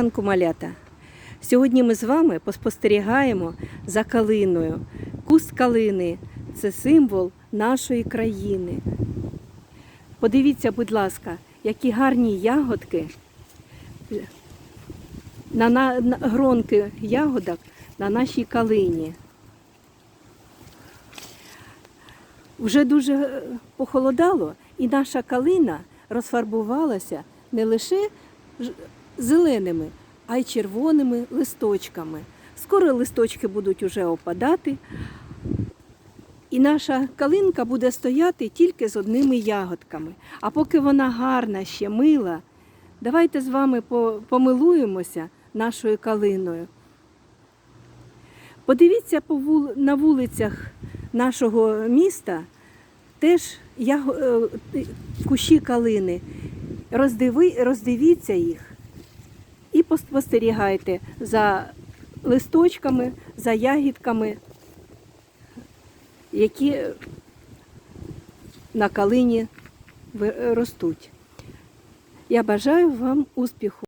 ранку, малята. Сьогодні ми з вами поспостерігаємо за калиною. Куст калини це символ нашої країни. Подивіться, будь ласка, які гарні ягодки, на, на, на гронки ягодок на нашій калині. Вже дуже е, похолодало, і наша калина розфарбувалася не лише зеленими, а й червоними листочками. Скоро листочки будуть уже опадати, і наша калинка буде стояти тільки з одними ягодками. А поки вона гарна, ще мила, давайте з вами помилуємося нашою калиною. Подивіться на вулицях нашого міста теж е, кущі калини. Роздивіться їх поспостерігайте за листочками, за ягідками, які на калині ростуть. Я бажаю вам успіху.